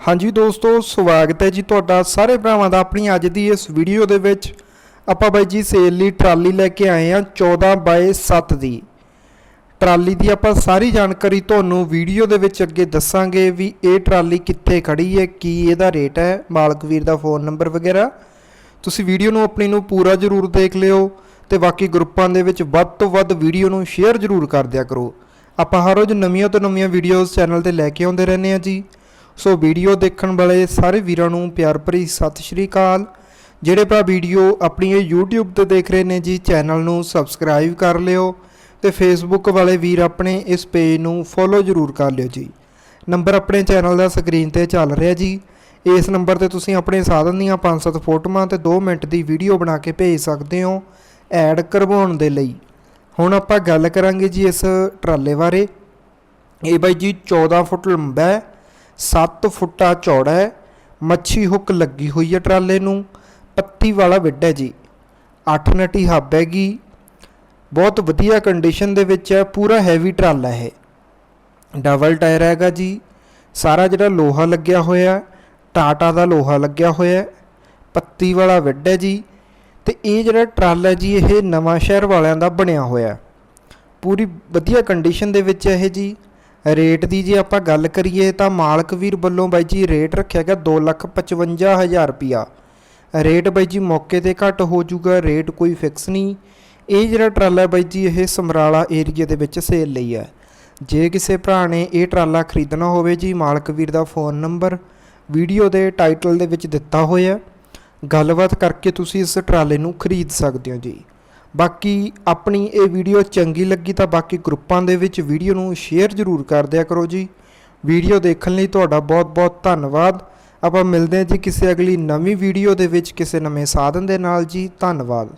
ਹਾਂਜੀ ਦੋਸਤੋ, ਸਵਾਗਤ ਹੈ ਜੀ ਤੁਹਾਡਾ ਸਾਰੇ ਭਰਾਵਾਂ ਦਾ ਆਪਣੀ ਅੱਜ ਦੀ ਇਸ ਵੀਡੀਓ ਦੇ ਵਿੱਚ। ਆਪਾਂ ਬਾਈ ਜੀ ਸੇਲ ਲਈ ਟਰਾਲੀ ਲੈ ਕੇ ਆਏ ਹਾਂ 14 ਬਾਏ 7 ਦੀ। ਟਰਾਲੀ ਦੀ ਆਪਾਂ ਸਾਰੀ ਜਾਣਕਾਰੀ ਤੁਹਾਨੂੰ ਵੀਡੀਓ ਦੇ ਵਿੱਚ ਅੱਗੇ ਦੱਸਾਂਗੇ ਵੀ ਇਹ ਟਰਾਲੀ ਕਿੱਥੇ ਖੜੀ ਹੈ, ਕੀ ਇਹਦਾ ਰੇਟ ਹੈ, ਮਾਲਕ ਵੀਰ ਦਾ ਫੋਨ ਨੰਬਰ ਵਗੈਰਾ। ਤੁਸੀਂ ਵੀਡੀਓ ਨੂੰ ਆਪਣੀ ਨੂੰ ਪੂਰਾ ਜ਼ਰੂਰ ਦੇਖ ਲਿਓ ਤੇ ਬਾਕੀ ਗਰੁੱਪਾਂ ਦੇ ਵਿੱਚ ਵੱਧ ਤੋਂ ਵੱਧ ਵੀਡੀਓ ਨੂੰ ਸ਼ੇਅਰ ਜ਼ਰੂਰ ਕਰ ਦਿਆ ਕਰੋ। ਆਪਾਂ ਹਰ ਰੋਜ਼ ਨਵੀਆਂ ਤੋਂ ਨਵੀਆਂ ਵੀਡੀਓਜ਼ ਚੈਨਲ ਤੇ ਲੈ ਕੇ ਆਉਂਦੇ ਰਹਿੰਦੇ ਹਾਂ ਜੀ। ਸੋ ਵੀਡੀਓ ਦੇਖਣ ਵਾਲੇ ਸਾਰੇ ਵੀਰਾਂ ਨੂੰ ਪਿਆਰ ਭਰੀ ਸਤਿ ਸ਼੍ਰੀ ਅਕਾਲ। ਜਿਹੜੇ ਭਰਾ ਵੀਡੀਓ ਆਪਣੀ ਇਹ YouTube ਤੇ ਦੇਖ ਰਹੇ ਨੇ ਜੀ, ਚੈਨਲ ਨੂੰ ਸਬਸਕ੍ਰਾਈਬ ਕਰ ਲਿਓ ਤੇ Facebook ਵਾਲੇ ਵੀਰ ਆਪਣੇ ਇਸ ਪੇਜ ਨੂੰ ਫੋਲੋ ਜ਼ਰੂਰ ਕਰ ਲਿਓ ਜੀ। ਨੰਬਰ ਆਪਣੇ ਚੈਨਲ ਦਾ ਸਕਰੀਨ ਤੇ ਚੱਲ ਰਿਹਾ ਜੀ। ਇਸ ਨੰਬਰ ਤੇ ਤੁਸੀਂ ਆਪਣੇ ਸਾਧਨ ਦੀਆਂ 5-7 ਫੋਟੋਆਂ ਤੇ 2 ਮਿੰਟ ਦੀ ਵੀਡੀਓ ਬਣਾ ਕੇ ਭੇਜ ਸਕਦੇ ਹੋ ਐਡ ਕਰਵਾਉਣ ਦੇ ਲਈ। ਹੁਣ ਆਪਾਂ ਗੱਲ ਕਰਾਂਗੇ ਜੀ ਇਸ ਟਰਾਲੇ ਬਾਰੇ। ਇਹ ਬਾਈ ਜੀ 14 ਫੁੱਟ ਲੰਬਾ ਹੈ। 7 ਫੁੱਟਾ ਚੌੜਾ ਹੈ, ਮੱਛੀ ਹੁੱਕ ਲੱਗੀ ਹੋਈ ਹੈ ਟਰਾਲੇ ਨੂੰ, ਪੱਤੀ ਵਾਲਾ ਵਿੱਡ ਹੈ ਜੀ। 8 ਨਟੀ ਹੱਬ ਹੈਗੀ। ਬਹੁਤ ਵਧੀਆ ਕੰਡੀਸ਼ਨ ਦੇ ਵਿੱਚ ਹੈ, ਪੂਰਾ ਹੈਵੀ ਟਰਾਲਾ ਹੈ। ਡਬਲ ਟਾਇਰ ਹੈਗਾ ਜੀ। ਸਾਰਾ ਜਿਹੜਾ ਲੋਹਾ ਲੱਗਿਆ ਹੋਇਆ, ਟਾਟਾ ਦਾ ਲੋਹਾ ਲੱਗਿਆ ਹੋਇਆ, ਪੱਤੀ ਵਾਲਾ ਵਿੱਡ ਹੈ ਜੀ। ਤੇ ਇਹ ਜਿਹੜਾ ਟਰਾਲਾ ਜੀ, ਇਹ ਨਵਾਂ ਸ਼ਹਿਰ ਵਾਲਿਆਂ ਦਾ ਬਣਿਆ ਹੋਇਆ। ਪੂਰੀ ਵਧੀਆ ਕੰਡੀਸ਼ਨ ਦੇ ਵਿੱਚ ਇਹ ਜੀ। ਰੇਟ ਦੀ ਜੇ ਆਪਾਂ ਗੱਲ ਕਰੀਏ ਤਾਂ ਮਾਲਕ ਵੀਰ ਵੱਲੋਂ ਬਾਈ ਜੀ ਰੇਟ ਰੱਖਿਆ ਗਿਆ 255000 ਰੁਪਿਆ ਰੇਟ ਬਾਈ ਜੀ ਮੌਕੇ ਤੇ ਘੱਟ ਹੋ ਜਾਊਗਾ, ਰੇਟ ਕੋਈ ਫਿਕਸ ਨਹੀਂ। ਇਹ ਜਿਹੜਾ ਟਰਾਲਾ ਹੈ ਬਾਈ ਜੀ, ਇਹ ਸਮਰਾਲਾ ਏਰੀਆ ਦੇ ਵਿੱਚ ਸੇਲ ਲਈ ਹੈ। ਜੇ ਕਿਸੇ ਭਰਾ ਨੇ ਇਹ ਟਰਾਲਾ ਖਰੀਦਣਾ ਹੋਵੇ ਜੀ, ਮਾਲਕ ਵੀਰ ਦਾ ਫੋਨ ਨੰਬਰ ਵੀਡੀਓ ਦੇ ਟਾਈਟਲ ਦੇ ਵਿੱਚ ਦਿੱਤਾ ਹੋਇਆ ਗੱਲਬਾਤ ਕਰਕੇ ਤੁਸੀਂ ਇਸ ਟਰਾਲੇ ਨੂੰ ਖਰੀਦ ਸਕਦੇ ਹੋ ਜੀ। ਬਾਕੀ ਆਪਣੀ ਇਹ ਵੀਡੀਓ ਚੰਗੀ ਲੱਗੀ ਤਾਂ ਬਾਕੀ ਗਰੁੱਪਾਂ ਦੇ ਵਿੱਚ ਵੀਡੀਓ ਨੂੰ ਸ਼ੇਅਰ ਜ਼ਰੂਰ ਕਰ ਦਿਆ ਕਰੋ ਜੀ। ਵੀਡੀਓ ਦੇਖਣ ਲਈ ਤੁਹਾਡਾ ਬਹੁਤ-ਬਹੁਤ ਧੰਨਵਾਦ। ਆਪਾਂ ਮਿਲਦੇ ਹਾਂ ਜੀ ਕਿਸੇ ਅਗਲੀ ਨਵੀਂ ਵੀਡੀਓ ਦੇ ਵਿੱਚ ਕਿਸੇ ਨਵੇਂ ਸਾਧਨ ਦੇ ਨਾਲ ਜੀ। ਧੰਨਵਾਦ।